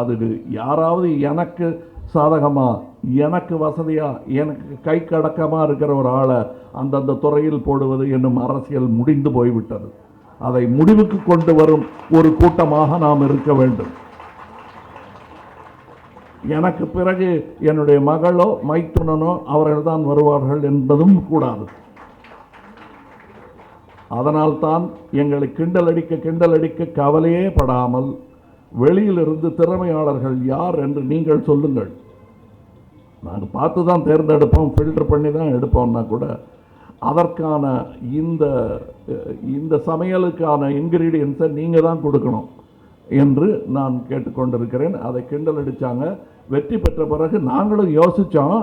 அது யாராவது எனக்கு சாதகமா எனக்கு வசதியா எனக்கு கை கடக்கமாக இருக்கிற ஒரு ஆளை அந்தந்த துறையில் போடுவது என்னும் அரசியல் முடிந்து போய்விட்டது. அதை முடிவுக்கு கொண்டு வரும் ஒரு கூட்டமாக நாம் இருக்க வேண்டும். எனக்கு பிறகு என்னுடைய மகளோ மைத்துனனோ அவர்கள்தான் வருவார்கள் என்பதும் கூடாது. அதனால்தான் எங்களை கிண்டல் அடிக்க கிண்டல் அடிக்க கவலையே படாமல் வெளியிலிருந்து திறமையாளர்கள் யார் என்று நீங்கள் சொல்லுங்கள். நாங்கள் பார்த்து தான் தேர்ந்தெடுப்போம் ஃபில்டர் பண்ணி தான் எடுப்போம்னா கூட அதற்கான இந்த இந்த சமையலுக்கான இன்க்ரீடியன்ஸை நீங்கள் தான் கொடுக்கணும் என்று நான் கேட்டுக்கொண்டிருக்கிறேன். அதை கிண்டல் அடித்தாங்க வெற்றி பெற்ற பிறகு நாங்களும் யோசித்தோம்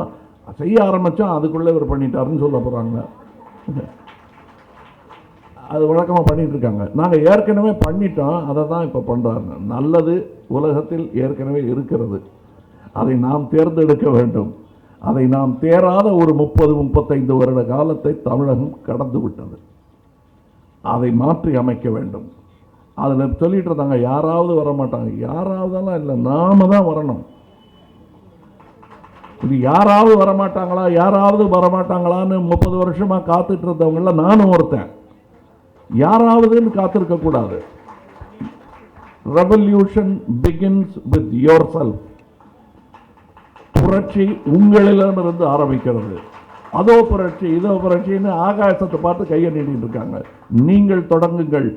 செய்ய ஆரம்பித்தோம் அதுக்குள்ளே இவர் பண்ணிட்டாருன்னு சொல்ல போகிறாங்க அது வழக்கமாக பண்ணிட்டு இருக்காங்க நாங்கள் ஏற்கனவே பண்ணிட்டோம். அதை தான் இப்போ பண்ணுறாங்க நல்லது உலகத்தில் ஏற்கனவே இருக்கிறது. அதை நாம் தேர்ந்தெடுக்க வேண்டும். அதை நாம் தேராத ஒரு முப்பது முப்பத்தைந்து வருட காலத்தை தமிழகம் கடந்து விட்டது. அதை மாற்றி அமைக்க வேண்டும். அதில் சொல்லிட்டு இருந்தாங்க யாராவது வர மாட்டாங்க யாராவதெல்லாம் இல்லை நாம தான் வரணும். இது யாராவது வரமாட்டாங்களா? யாராவது வரமாட்டாங்களான்னு முப்பது வருஷமா காத்துட்டு இருந்தவங்கள நானும் ஒருத்தன். யாராவதுன்னு காத்திருக்க கூடாது revolution begins with yourself புரட்சி உங்களிடமிருந்து ஆரம்பிக்கிறது. அதோ புரட்சி இதோ புரட்சின்னு ஆகாசத்தை பார்த்து கையை நீட்டிட்டு இருக்காங்க. நீங்கள் தொடங்குங்கள்.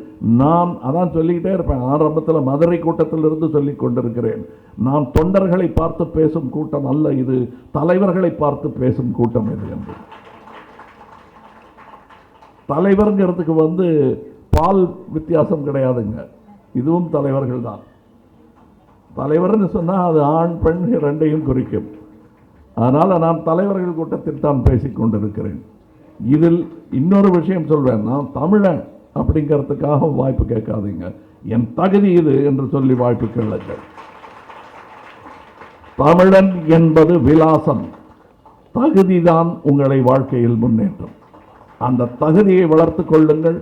நான் அதான் சொல்லிக்கிட்டே இருப்பேன். ஆரம்பத்தில் மதுரை கூட்டத்திலிருந்து சொல்லி கொண்டிருக்கிறேன். நான் தொண்டர்களை பார்த்து பேசும் கூட்டம் அல்ல இது. தலைவர்களை பார்த்து பேசும் கூட்டம் இது என்று. தலைவர்ங்கிறதுக்கு வந்து பால் வித்தியாசம் கிடையாதுங்க. இதுவும் தலைவர்கள் தான். தலைவர்னு சொன்னால் அது ஆண் பெண் ரெண்டையும் குறிக்கும். அதனால் நான் தலைவர்கள் கூட்டத்தில் தான் பேசிக்கொண்டிருக்கிறேன் இதில் இன்னொரு விஷயம் சொல்வேன் நான் தமிழன் அப்படிங்கிறதுக்காக வாய்ப்பு கேட்காதீங்க. என் தகுதி இது என்று சொல்லி வாய்ப்பு கேளுங்கள். தமிழன் என்பது விலாசம். தகுதிதான் உங்களை வாழ்க்கையில் முன்னேற்றம். அந்த தகுதியை வளர்த்து கொள்ளுங்கள்.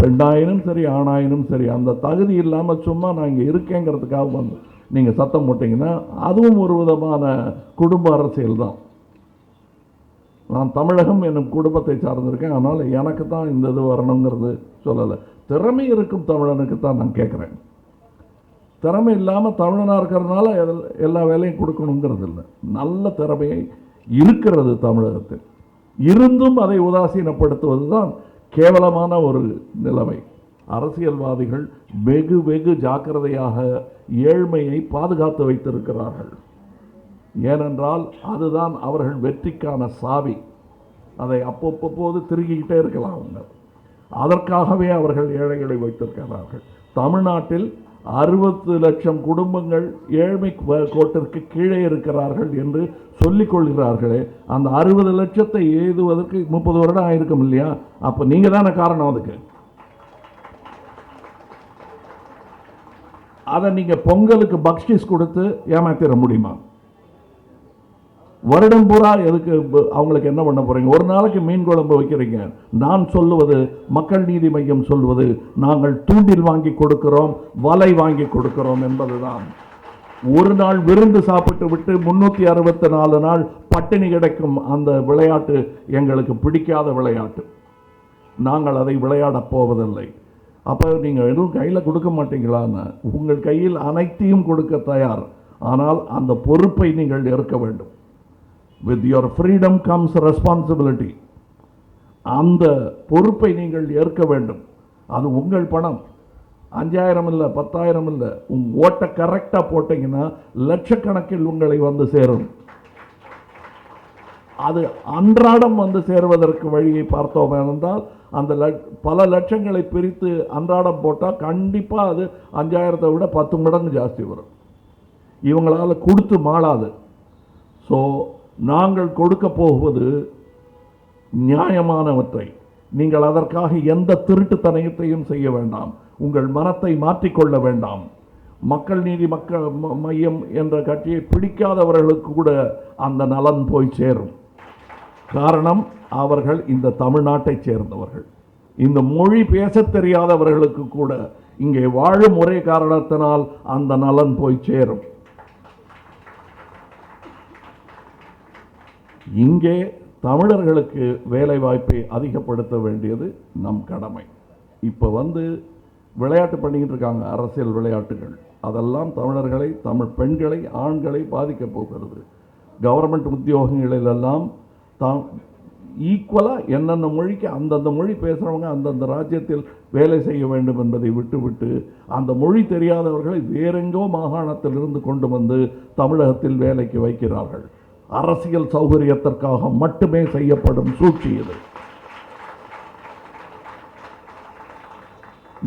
பெண்ணாயினும் சரி ஆணாயினும் சரி அந்த தகுதி இல்லாமல் சும்மா நான் இங்கே இருக்கேங்கிறதுக்காக வந்து நீங்கள் சத்தம் போட்டிங்கன்னா அதுவும் ஒரு விதமான குடும்ப அரசியல் தான். நான் தமிழகம் என்னும் குடும்பத்தை சார்ந்திருக்கேன். அதனால் எனக்கு தான் இந்த இது வரணுங்கிறது சொல்லலை. திறமை இருக்கும் தமிழனுக்கு தான் நான் கேட்குறேன் திறமை இல்லாமல் தமிழனாக இருக்கிறதுனால எல்லா வேலையும் கொடுக்கணுங்கிறது இல்லை. நல்ல திறமையை இருக்கிறது தமிழகத்தில். இருந்தும் அதை உதாசீனப்படுத்துவது தான் கேவலமான ஒரு நிலைமை. அரசியல்வாதிகள் வெகு வெகு ஜாக்கிரதையாக ஏழ்மையை பாதுகாத்து வைத்திருக்கிறார்கள். ஏனென்றால் அதுதான் அவர்கள் வெற்றிக்கான சாவி. அதை அப்பப்போது திருகிக்கிட்டே இருக்கலாம். அவங்க அதற்காகவே அவர்கள் ஏழைகளை வைத்திருக்கிறார்கள். தமிழ்நாட்டில் அறுபத்து லட்சம் குடும்பங்கள் ஏழ்மை கோட்டிற்கு கீழே இருக்கிறார்கள் என்று சொல்லிக்கொள்கிறார்களே அந்த அறுபது லட்சத்தை எழுதுவதற்கு முப்பது வருடம் ஆயிருக்கும் இல்லையா? அப்போ நீங்கள் தானே காரணம் அதுக்கு. அதை நீங்கள் பொங்கலுக்கு பக்ஷிஸ் கொடுத்து ஏமாத்திட முடியுமா? வருடம் பூரா எதுக்கு அவங்களுக்கு என்ன பண்ண போகிறீங்க ஒரு நாளைக்கு மீன் குழம்பு வைக்கிறீங்க. நான் சொல்லுவது மக்கள் நீதி மையம் சொல்வது நாங்கள் தூண்டில் வாங்கி கொடுக்கிறோம் வலை வாங்கி கொடுக்கிறோம் என்பதுதான். ஒரு நாள் விருந்து சாப்பிட்டு விட்டு முன்னூற்றி அறுபத்தி நாலு நாள் பட்டினி கிடைக்கும் அந்த விளையாட்டு எங்களுக்கு பிடிக்காத விளையாட்டு. நாங்கள் அதை விளையாடப் போவதில்லை. அப்போ நீங்கள் எதுவும் கையில் கொடுக்க மாட்டீங்களான்னு உங்கள் கையில் அனைத்தையும் கொடுக்க தயார். ஆனால் அந்த பொறுப்பை நீங்கள் இருக்க வேண்டும். With your freedom comes responsibility அந்த பொறுப்பை நீங்கள் ஏற்க வேண்டும். அது உங்கள் பணம். அஞ்சாயிரம் இல்லை பத்தாயிரம் இல்லை உங் ஓட்டை கரெக்டாக போட்டீங்கன்னா லட்சக்கணக்கில் உங்களை வந்து சேரும். அது அன்றாடம் வந்து சேருவதற்கு வழியை பார்த்தோம் என்றால் அந்த லட்- பல லட்சங்களை பிரித்து அன்றாடம் போட்டால் கண்டிப்பாக அது அஞ்சாயிரத்தை விட பத்து மடங்கு ஜாஸ்தி வரும். இவங்களால் கொடுத்து மாளாது. ஸோ நாங்கள் கொடுக்க போவது நியாயமானவற்றை. நீங்கள் அதற்காக எந்த திருட்டுத்தனயத்தையும் செய்ய வேண்டாம். உங்கள் மனத்தை மாற்றிக்கொள்ள வேண்டாம். மக்கள் நீதி மக்கள் ம- மையம் என்ற கட்சியை பிடிக்காதவர்களுக்கு கூட அந்த நலன் போய் சேரும். காரணம் அவர்கள் இந்த தமிழ்நாட்டைச் சேர்ந்தவர்கள். இந்த மொழி பேசத் தெரியாதவர்களுக்கு கூட இங்கே வாழும் ஒரே காரணத்தினால் அந்த நலன் போய் சேரும். இங்கே தமிழர்களுக்கு வேலை வாய்ப்பை அதிகப்படுத்த வேண்டியது நம் கடமை. இப்போ வந்து விளையாட்டு பண்ணிக்கிட்டு இருக்காங்க அரசியல் விளையாட்டுகள். அதெல்லாம் தமிழர்களை தமிழ் பெண்களை ஆண்களை பாதிக்கப் போகிறது. கவர்மெண்ட் உத்தியோகங்களிலெல்லாம் தாம் ஈக்குவலாக என்னென்ன மொழிக்கு அந்தந்த மொழி பேசுகிறவங்க அந்தந்த ராஜ்யத்தில் வேலை செய்ய வேண்டும் என்பதை விட்டுவிட்டு அந்த மொழி தெரியாதவர்களை வேறெங்கோ மாகாணத்திலிருந்து கொண்டு வந்து தமிழகத்தில் வேலைக்கு வைக்கிறார்கள். அரசியல் சௌகரியத்திற்காக மட்டுமே செய்யப்படும் சூழ்ச்சி இது.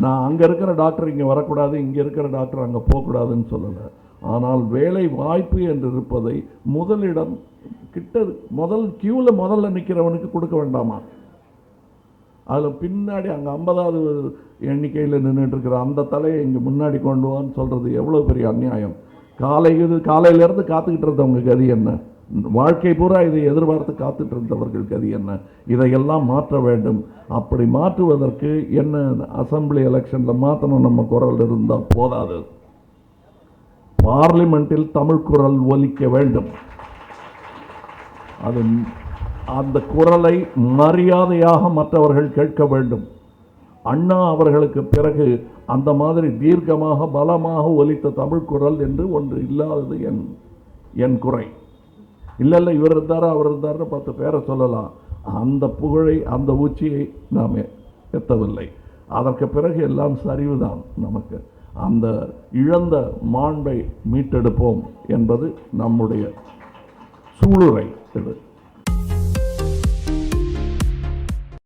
நான் அங்கே இருக்கிற டாக்டர் இங்கே வரக்கூடாது இங்கே இருக்கிற டாக்டர் அங்கே போகக்கூடாதுன்னு சொல்லலை. ஆனால் வேலை வாய்ப்பு என்று இருப்பதை முதலிடம் கிட்ட முதல் கியூவில் முதல்ல நிற்கிறவனுக்கு கொடுக்க வேண்டாமா? அதில் பின்னாடி அங்கே ஐம்பதாவது எண்ணிக்கையில் நின்றுட்டுருக்கிற அந்த தலையை இங்கே முன்னாடி கொண்டு வான்னு சொல்கிறது எவ்வளோ பெரிய அநியாயம்? காலை இது காலையிலேருந்து காத்துக்கிட்டு இருந்தவங்க கதி என்ன? வாழ்க்கை பூரா இதை எதிர்பார்த்து காத்துட்டு இருந்தவர்களுக்கு அது என்ன? இதையெல்லாம் மாற்ற வேண்டும். அப்படி மாற்றுவதற்கு என்ன அசம்பிளி எலெக்ஷனில் மாற்றணும் நம்ம குரல் இருந்தால் போதாது. பார்லிமெண்ட்டில் தமிழ் குரல் ஒலிக்க வேண்டும். அது அந்த குரலை மரியாதையாக மற்றவர்கள் கேட்க வேண்டும். அண்ணா அவர்களுக்கு பிறகு அந்த மாதிரி தீர்க்கமாக பலமாக ஒலித்த தமிழ் குரல் என்று ஒன்று இல்லாதது என் என் குறை. இல்லை இல்லை இவர் இருந்தாரோ அவர் இருந்தார்னு பத்து பேரை சொல்லலாம். அந்த புகழை அந்த உச்சியை நாம் எத்தவில்லை அதற்கு பிறகு எல்லாம் சரிவுதான் நமக்கு. அந்த இழந்த மாண்பை மீட்டெடுப்போம் என்பது நம்முடைய சூளுரை இது.